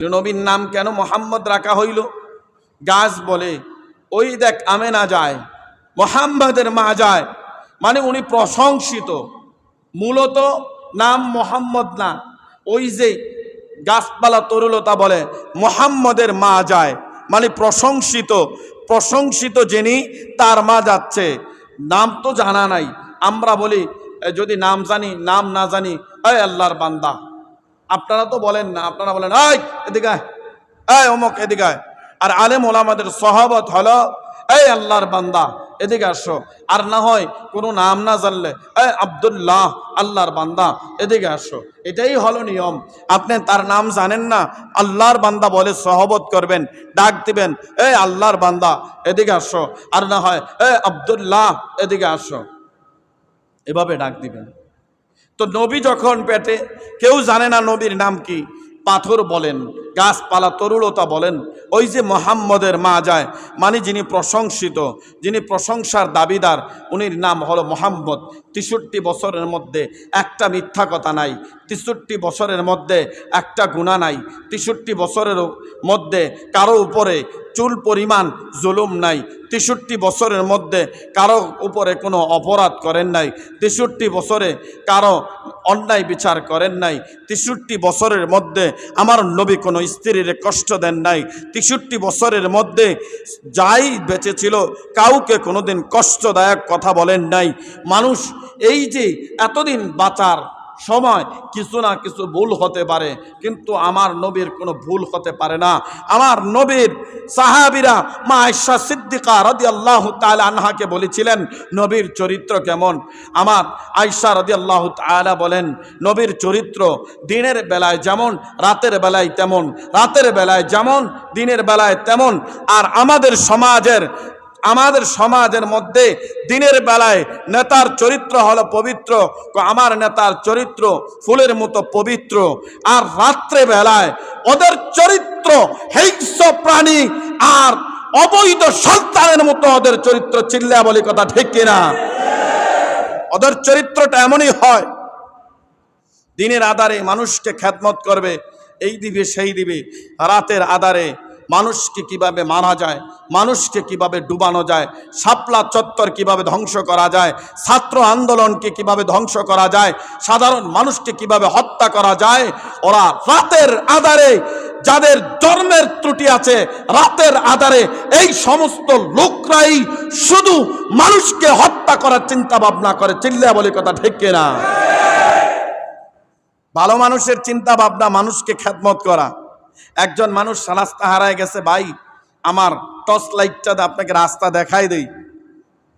নবীর নাম কেন মোহাম্মদ রাখা হইল? গাছ বলে, ওই দেখ আমেনা যায়, মোহাম্মদের মা যায়। মানে উনি প্রশংসিত। মূলত নাম মোহাম্মদ না, ওই যে গাছপালা তরুলতা বলে, মোহাম্মদের মা যায়। মানে প্রশংসিত। প্রশংসিত যিনি, তার মা যাচ্ছে। নাম তো জানা নাই। আমরা বলি যদি নাম জানি, নাম না জানি এই আল্লাহর বান্দা। আপনারা তো বলেন না, আপনারা বলেন, এই, এদিকে এদিকে আর আলেম ওলামাদের সহবত হলো, এই আল্লাহর বান্দা, এদিকে আসো। আর না হয় কোনো নাম না জানলে, এই আব্দুল্লাহ, আল্লাহর বান্দা, এদিকে আসো। এটাই হলো নিয়ম। আপনি তার নাম জানেন না, আল্লাহর বান্দা বলে সহবত করবেন, ডাক দিবেন, এই আল্লাহর বান্দা, এদিকে আসো। আর না হয়, এই আব্দুল্লাহ, এদিকে আসো। এভাবে ডাক দিবেন। তো নবী যখন পেটে, কেউ জানে না নবীর নাম কি, পাথর বলেন, গাছপালা তরুলতা বলেন, ওই যে মোহাম্মদের মা যায় মানে যিনি প্রশংসিত, যিনি প্রশংসার দাবিদার, উনির নাম হলো মোহাম্মদ। তেষট্টি বছরের মধ্যে একটা মিথ্যা কথা নাই, তেষট্টি বছরের মধ্যে একটা গুণা নাই, তেষট্টি বছরের মধ্যে কারও উপরে চুল পরিমাণ জুলুম নাই। তেষট্টি বছরের মধ্যে কারও উপরে কোনো অপরাধ করেন নাই। তেষট্টি বছরে কারও অন্যায় বিচার করেন নাই। তেষট্টি বছরের মধ্যে আমার নবী কোনো স্ত্রীর কষ্ট দেন নাই। তেষট্টি বছরের মধ্যে যাই বেঁচে ছিল কাউকে কোনোদিন কষ্টদায়ক কথা বলেন নাই। মানুষ এই যে এতদিন বাঁচার সময় কিছু না কিছু ভুল হতে পারে, কিন্তু আমার নবীর কোনো ভুল হতে পারে না। আমার নবীর সাহাবিরা মা আয়সা সিদ্দিকা রদি আল্লাহ তালা আনহাকে বলেছিলেন, নবীর চরিত্র কেমন? আমার আয়সা রদি আল্লাহ তালা বলেন, নবীর চরিত্র দিনের বেলায় যেমন, রাতের বেলায় তেমন, রাতের বেলায় যেমন, দিনের বেলায় তেমন, আর আমাদের সমাজের আমাদের সমাজের মধ্যে দিনের বেলায় নেতার চরিত্র হলো পবিত্র আমার নেতার চরিত্র ফুলের মতো পবিত্র। আর রাত্রে বেলায় ওদের চরিত্র হিংস প্রাণী আর অবৈধ সন্তানের মতো ওদের চরিত্র চিল্লা বলি কথা ঠিক কিনা? ওদের চরিত্রটা এমনই হয়, দিনের আধারে মানুষকে খ্যাতমত করবে, এই দিবে, সেই দিবে, রাতের আধারে মানুষকে কীভাবে মারা যায়, মানুষকে কীভাবে ডুবানো যায়, শাপলা চত্বর কীভাবে ধ্বংস করা যায়, ছাত্র আন্দোলনকে কীভাবে ধ্বংস করা যায়, সাধারণ মানুষকে কীভাবে হত্যা করা যায়, ওরা রাতের আধারে যাদের জন্মের ত্রুটি আছে, রাতের আধারে এই সমস্ত লোকরাই শুধু মানুষকে হত্যা করার চিন্তা ভাবনা করে। চিল্লা বলে কথা ঠিক না ভালো মানুষের চিন্তা ভাবনা মানুষকে খ্যাতমত করা। একজন মানুষ রাস্তা হারায় গেছে, ভাই, আমার টর্চ লাইটটা আপনাকে রাস্তা দেখাই দেই।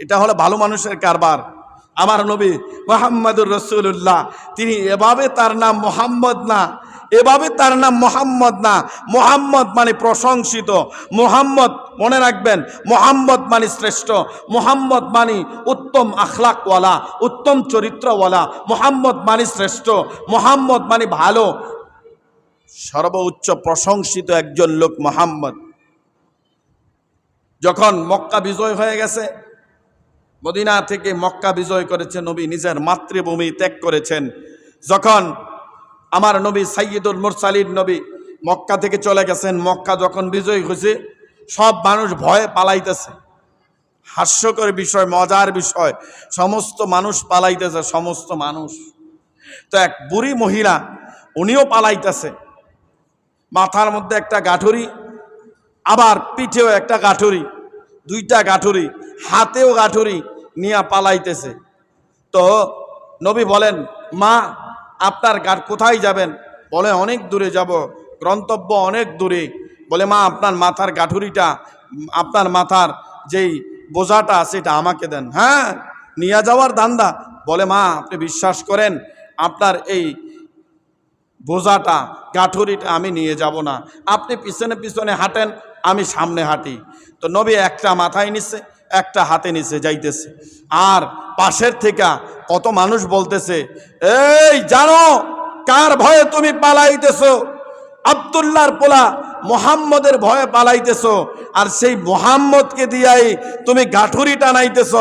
এটা হলো ভালো মানুষের কারবার। আমার নবী মোহাম্মদুর রসুল্লাহ তিনি এভাবে তার নাম মোহাম্মদ না, এভাবে তার নাম মোহাম্মদ না। মোহাম্মদ মানে প্রশংসিত, মোহাম্মদ মনে রাখবেন, মোহাম্মদ মানে শ্রেষ্ঠ, মোহাম্মদ মানে উত্তম আখলাকওয়ালা, উত্তম চরিত্রওয়ালা, মোহাম্মদ মানে শ্রেষ্ঠ, মোহাম্মদ মানে ভালো সর্বোচ্চ প্রশংসিত একজন লোক মোহাম্মদ। যখন মক্কা বিজয় হয়ে গেছে, মদিনা থেকে মক্কা বিজয় করেছে নবী, নিজের মাতৃভূমি ত্যাগ করেছেন। যখন আমার নবী সাইয়দুল মুরসালির নবী মক্কা থেকে চলে গেছেন, মক্কা যখন বিজয় হয়েছে, সব মানুষ ভয়ে পালাইতেছে। হাস্যকর বিষয়, মজার বিষয়, সমস্ত মানুষ পালাইতেছে, সমস্ত মানুষ। তো এক বুড়ি মহিলা, উনিও পালাইতেছে। মাথার মধ্যে একটা গাঠুরি, আবার পিঠেও একটা গাঠুরি, দুইটা গাঠুরি, হাতেও গাঠুরি নিয়ে পালাইতেছে। তো নবী বলেন, মা, আপনার গাঠ কোথায় যাবেন? বলে, অনেক দূরে যাব, গন্তব্য অনেক দূরে। বলে, মা, আপনার মাথার গাঠুরিটা, আপনার মাথার যেই বোঝাটা, সেটা আমাকে দেন। হ্যাঁ নিয়ে যাওয়ার দান্দা বলে, মা, আপনি বিশ্বাস করেন, আপনার এই বোঝাটা, গাঠুরিটা আমি নিয়ে যাব না। আপনি পিছনে পিছনে হাঁটেন, আমি সামনে হাঁটি। তো নবী একটা মাথায় নিচ্ছে একটা হাতে নিচে যাইতেছে। আর পাশের থেকে কত মানুষ বলতেছে, এই জানো, কার ভয়ে তুমি পালাইতেছ? আবদুল্লাহর পোলা মোহাম্মদের ভয়ে পালাইতেছ। আর সেই মোহাম্মদকে দিয়াই তুমি গাঠুরি টানাইতেছ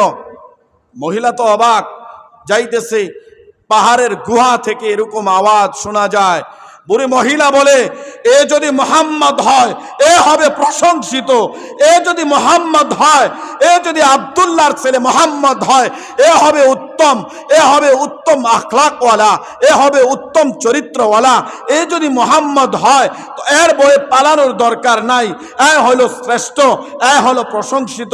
মহিলা তো অবাক, যাইতেছে পাহাড়ের গুহা থেকে এরকম আওয়াজ শোনা যায়। বুড়ি মহিলা বলে, এ যদি মোহাম্মদ হয়, এ হবে প্রশংসিত। এ যদি মোহাম্মদ হয়, এ যদি আবদুল্লাহর ছেলে মোহাম্মদ হয়, এ হবে উত্তম। এ হবে উত্তম আখলাকওয়ালা। এ হবে উত্তম চরিত্রওয়ালা। এ যদি মোহাম্মদ হয়, তো এর বয়ে পালানোর দরকার নাই। এ হলো শ্রেষ্ঠ, এ হলো প্রশংসিত।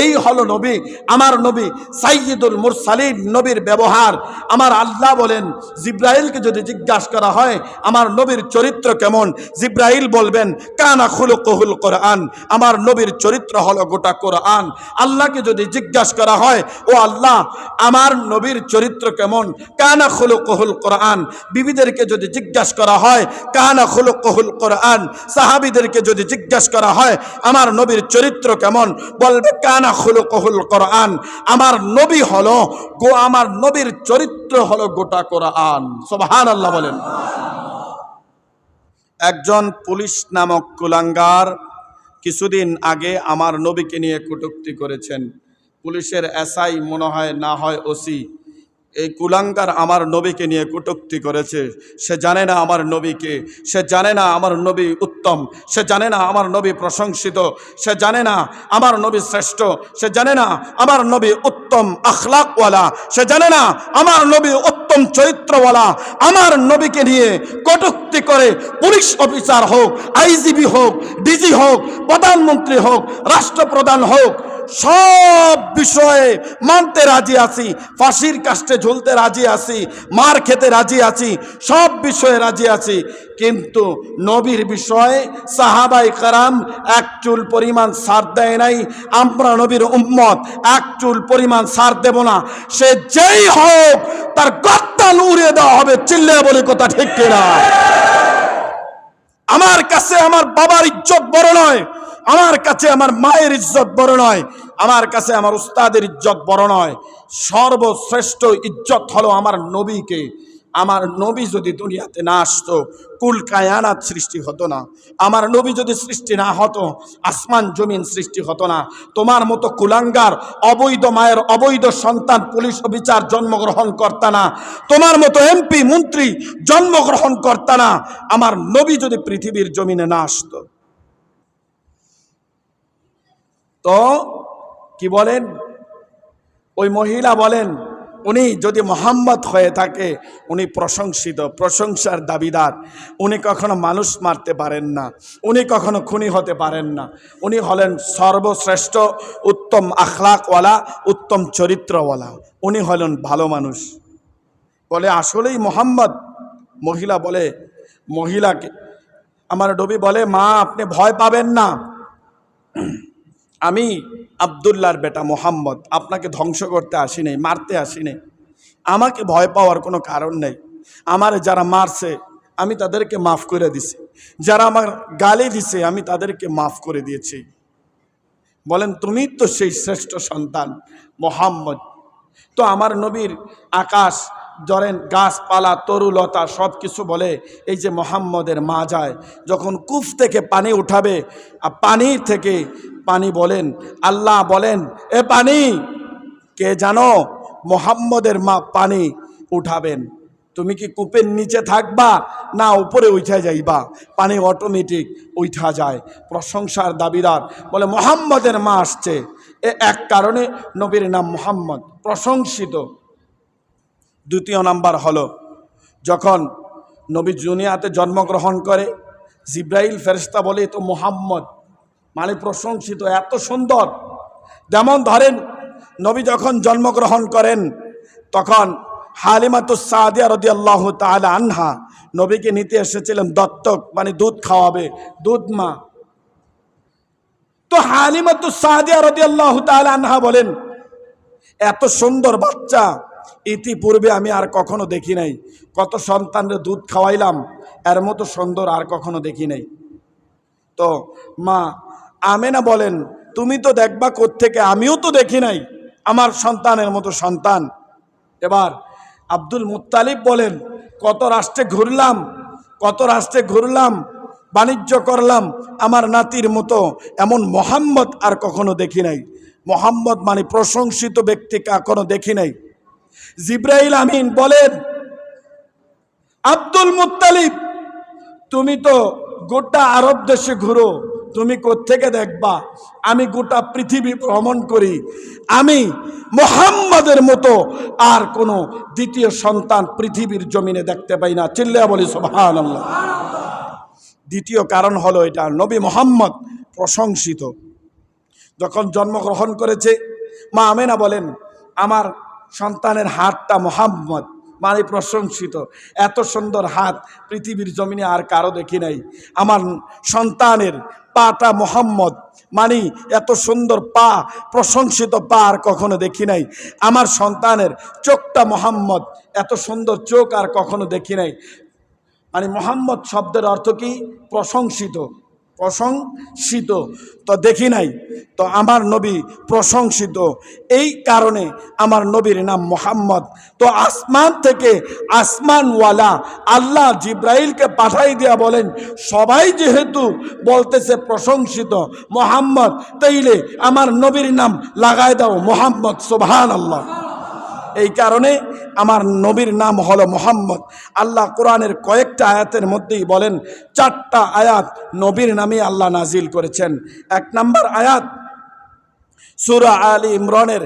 এই হলো নবী, আমার নবী সাইয়দুল মুরসালিন, নবীর ব্যবহার। আমার আল্লাহ বলেন, জিব্রাইলকে যদি জিজ্ঞাসা করা হয়, আমার নবীর চরিত্র কেমন? জিব্রাইল বলবেন, কানা খুলুকুহুল কোরআন। আমার নবীর চরিত্র হলো গোটা কোরআন। আল্লাহকে যদি জিজ্ঞাসা করা হয়, ও আল্লাহ, আমার নবীর চরিত্র কেমন? কানা খুলুকুহুল কোরআন। বিবিদেরকে যদি জিজ্ঞাসা করা হয়, কানা খুলুকুহুল কোরআন? সাহাবিদেরকে যদি জিজ্ঞাসা করা হয়, আমার নবীর চরিত্র কেমন? বলবে, কানা খুলুকুহুল কোরআন। আমার নবী হলো গো, আমার নবীর চরিত্র হলো গোটা কোরআন। সুবহানাল্লাহ বলেন। একজন পুলিশ নামক কুলাঙ্গার কিছুদিন আগে আমার নবীকে নিয়ে কটূক্তি করেছেন। পুলিশের এসআই মনে হয় না হয় ওসি। এই কুলাঙ্গার আমার নবীকে নিয়ে কটূক্তি করেছে। সে জানে না আমার নবীকে সে জানে না আমার নবী উত্তম। সে জানে না আমার নবী প্রশংসিত। সে জানে না আমার নবী শ্রেষ্ঠ। সে জানে না আমার নবী উত্তম আখলাকওয়ালা। সে জানে না আমার নবী উত্তম চরিত্রওয়ালা আমার নবীকে নিয়ে কটুক্তি করে পুলিশ অফিসার হোক, আইজিবি হোক, ডিজি হোক, প্রধানমন্ত্রী হোক, রাষ্ট্রপ্রধান হোক সব বিষয়ে মানতে রাজি আছি, ফাঁসির কাস্টে ঝুলতে রাজি আছি, মার খেতে রাজি আছি, সব বিষয়ে রাজি আছি। কিন্তু নবীর বিষয়ে সাহাবাই কারাম এক চুল পরিমাণ সার দেয় নাই। আমরা নবীর উম্মত, এক চুল পরিমাণ সার দেব না। সে যেই হোক, তার গত্তাল উড়িয়ে দেওয়া হবে, চিল্লে বলে কথা ঠিক কিনা? আমার কাছে আমার বাবার ইজ্জত বড় নয়। আমার কাছে আমার মায়ের ইজ্জত বড় নয়, আমার কাছে আমার উস্তাদের ইজ্জত বড় নয়। সর্বশ্রেষ্ঠ ইজ্জত হলো আমার নবীকে। আমার নবী যদি দুনিয়াতে না আসতো, কুল কায়ানাত সৃষ্টি হতো না। আমার নবী যদি সৃষ্টি না হতো, আসমান জমিন সৃষ্টি হতো না। তোমার মতো কুলাঙ্গার, অবৈধ মায়ের, অবৈধ সন্তান পুলিশ অফিসার জন্মগ্রহণ করতা না। তোমার মতো এমপি, মন্ত্রী জন্মগ্রহণ করতা না। আমার নবী যদি পৃথিবীর জমিনে না আসতো তো কি বলেন? ওই মহিলা বলেন, উনি যদি মোহাম্মদ হয়ে থাকে, উনি প্রশংসিত, প্রশংসার দাবিদার। উনি কখনো মানুষ মারতে পারেন না, উনি কখনো খুনি হতে পারেন না। উনি হলেন সর্বশ্রেষ্ঠ উত্তম আখলাকওয়ালা, উত্তম চরিত্রওয়ালা। উনি হলেন ভালো মানুষ। বলে, আসলেই মোহাম্মদ। মহিলা বলে, মহিলাকে আমার ডবি বলে, মা, আপনি ভয় পাবেন না। আমি আবদুল্লাহর বেটা মোহাম্মদ, আপনাকে ধ্বংস করতে আসি নাই, মারতে আসি নাই। আমাকে ভয় পাওয়ার কোনো কারণ নেই। আমার যারা মারছে, আমি তাদেরকে মাফ করে দিছি। যারা আমার গালি দিছে, আমি তাদেরকে মাফ করে দিয়েছি। বলেন, তুমি তো সেই শ্রেষ্ঠ সন্তান, মোহাম্মদ। তো আমার নবীর আকাশ, ধরেন গাছপালা, তরুলতা সব কিছু বলে এই যে মোহাম্মদের মা যায়, যখন কুফ থেকে পানি উঠাবে, আর পানির থেকে পানি বলেন, আল্লাহ বলেন, এ পানি, কে জানো মোহাম্মদের মা পানি উঠাবেন? তুমি কি কূপের নিচে থাকবা না উপরে উঠা যাইবা? পানি অটোমেটিক উঠা যায়। প্রশংসার দাবিদার বলে, মোহাম্মদের মা আসছে। এ এক কারণে নবীর নাম মোহাম্মদ, প্রশংসিত। দ্বিতীয় নাম্বার হলো, যখন নবী জুনিয়াতে জন্মগ্রহণ করে, জিব্রাইল ফেরেস্তা বলে তো মোহাম্মদ। মানে প্রশংসিত, এত সুন্দর। যেমন ধরেন, নবী যখন জন্মগ্রহণ করেন, তখন হালিমাতুস সাদিয়া রদি আল্লাহ তালা আনহা নবীকে নিতে এসেছিলেন দত্তক মানে দুধ খাওয়াবে, দুধ মা। তো হালিমাতুস সাদিয়া রদি আল্লাহ তালা আনহা বলেন, এত সুন্দর বাচ্চা, ইতিপূর্বে আমি আর কখনো দেখি নাই। কত সন্তানরে দুধ খাওয়াইলাম, এর মতো সুন্দর আর কখনো দেখি নাই। তো মা আমেনা বলেন, তুমি তো দেখবা থেকে আমিও তো দেখি নাই। আমার সন্তানের মতো সন্তান। এবার আব্দুল মুত্তালিব বলেন, কত রাষ্ট্রে ঘুরলাম, কত রাষ্ট্রে ঘুরলাম, বাণিজ্য করলাম, আমার নাতির মতো এমন মোহাম্মদ আর কখনো দেখি নাই। মোহাম্মদ মানে প্রশংসিত ব্যক্তি কখনো দেখি নাই। জিব্রাইল আমিন বলেন, আব্দুল মুত্তালিব, তুমি তো গোটা আরব দেশে ঘুরো তুমি কোত্থেকে দেখবা? আমি গোটা পৃথিবী ভ্রমণ করি। আমি মোহাম্মদের মতো আর কোনো দ্বিতীয় সন্তান পৃথিবীর জমিনে দেখতে পাই না। চিল্লা বলি সোহান দ্বিতীয় কারণ হলো এটা, নবী মোহাম্মদ প্রশংসিত। যখন জন্মগ্রহণ করেছে, মা আমেনা বলেন, আমার সন্তানের হাতটা মোহাম্মদ মানে প্রশংসিত। এত সুন্দর হাত পৃথিবীর জমিনে আর কারও দেখি নাই। আমার সন্তানের পাটা মোহাম্মদ। মানি, এত সুন্দর পা, প্রশংসিত পা আর কখনো দেখি নাই। আমার সন্তানের চোখটা মোহাম্মদ, এত সুন্দর চোখ আর কখনো দেখি নাই। মানে মোহাম্মদ শব্দের অর্থ কি? প্রশংসিত। প্রশংসিত। তো দেখি নাই, তো আমার নবী প্রশংসিত। এই কারণে আমার নবীর নাম মোহাম্মদ। তো আসমান থেকে আসমানওয়ালা আল্লাহ জিব্রাইলকে পাঠাই দিয়া বলেন, সবাই যেহেতু বলতেছে প্রশংসিত মোহাম্মদ, তাইলে আমার নবীর নাম লাগাই দাও মোহাম্মদ সোভান আল্লাহ এই কারণে আমার নবীর নাম হলো মোহাম্মদ। আল্লাহ কোরআনের কয়েকটা আয়াতের মধ্যেই বলেন, চারটা আয়াত নবীর নামে আল্লাহ নাজিল করেছেন। এক নাম্বার আয়াত সুরা আলী ইমরানের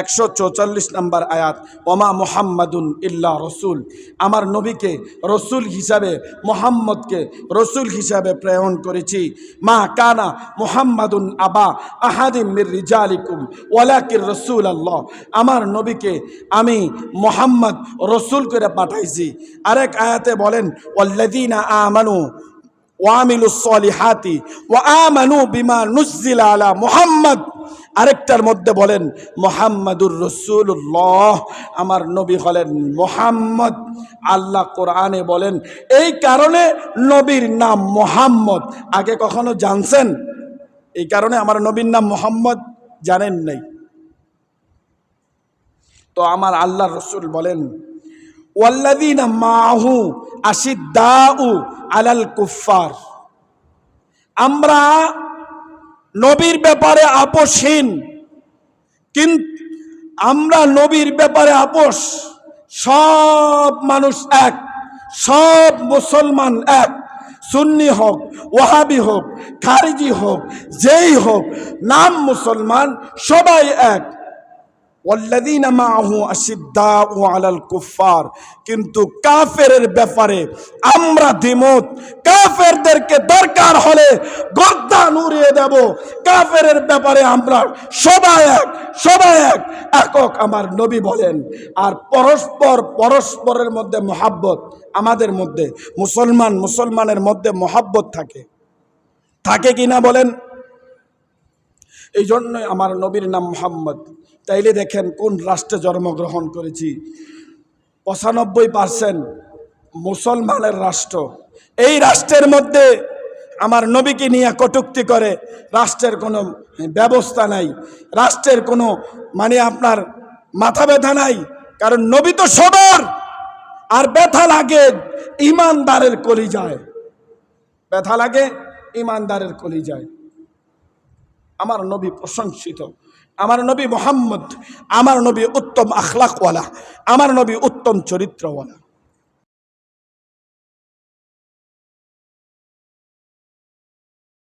একশো চৌচল্লিশ নম্বর আয়াত, ওমা মোহাম্মদুন ইল্লা রসুল। আমার নবীকে রসুল হিসাবে, মোহাম্মদকে রসুল হিসাবে প্রেরণ করেছি। মা কানা মোহাম্মদুন আবা আহাদিম মির রিজালিকুম ওয়ালাকির রসুল আল্লাহ আমার নবীকে আমি মোহাম্মদ রসুল করে পাঠাইছি। আরেক আয়াতে বলেন ওয়াল্লাদিনা আমানু ওয়ামিলুস সলিহাতি ওয়া আমানু বিমা নুজ্জিলা আলা মুহাম্মদ। আরেকটার মধ্যে বলেন, মোহাম্মদুর রসুল্লাহ আমার নবী হলেন মোহাম্মদ। আল্লাহ কোরআনে বলেন, এই কারণে নবীর নাম মোহাম্মদ। আগে কখনো জানছেন? এই কারণে আমার নবীর নাম মোহাম্মদ জানেন নাই। তো আমার আল্লাহ রসুল বলেন ওয়াল্লাদিনা মাহু আশিদ্দাউ আলাল কুফার আমরা নবীর ব্যাপারে আপোষহীন। কিন্তু আমরা নবীর ব্যাপারে আপোষ। সব মানুষ এক, সব মুসলমান এক। সুন্নি হোক, ওয়াহাবি হোক, খারিজি হোক, যেই হোক, নাম মুসলমান, সবাই এক। আশিদ্দাউ আলাল কুফার কিন্তু কাফেরের ব্যাপারে আমরা দ্বিমত। কাফেরদেরকে দরকার হলে গদ্দান উড়িয়ে দেব। কাফেরের ব্যাপারে আমরা সবাই এক সবাই এক, একক আমার নবী বলেন। আর পরস্পর, পরস্পরের মধ্যে মহাব্বত, আমাদের মধ্যে মুসলমান, মুসলমানের মধ্যে মহাব্বত থাকে। থাকে কিনা বলেন? এই জন্যই আমার নবীর নাম মোহাম্মদ। তাইলে দেখেন কোন রাষ্ট্রে জন্মগ্রহণ করেছি। পঁচানব্বই পার্সেন্ট মুসলমানের রাষ্ট্র। এই রাষ্ট্রের মধ্যে আমার নবীকে নিয়ে কটুক্তি করে রাষ্ট্রের কোনো ব্যবস্থা নাই। রাষ্ট্রের কোনো মানে আপনার মাথা ব্যথা নাই, কারণ নবী তো সবার। আর ব্যথা লাগে ইমানদারের কলি যায় ব্যথা লাগে ইমানদারের কলি যায় আমার নবী প্রশংসিত। আমার নবী মোহাম্মদ আমার নবী উত্তম আখলাকওয়ালা আমার নবী উত্তম চরিত্রওয়ালা।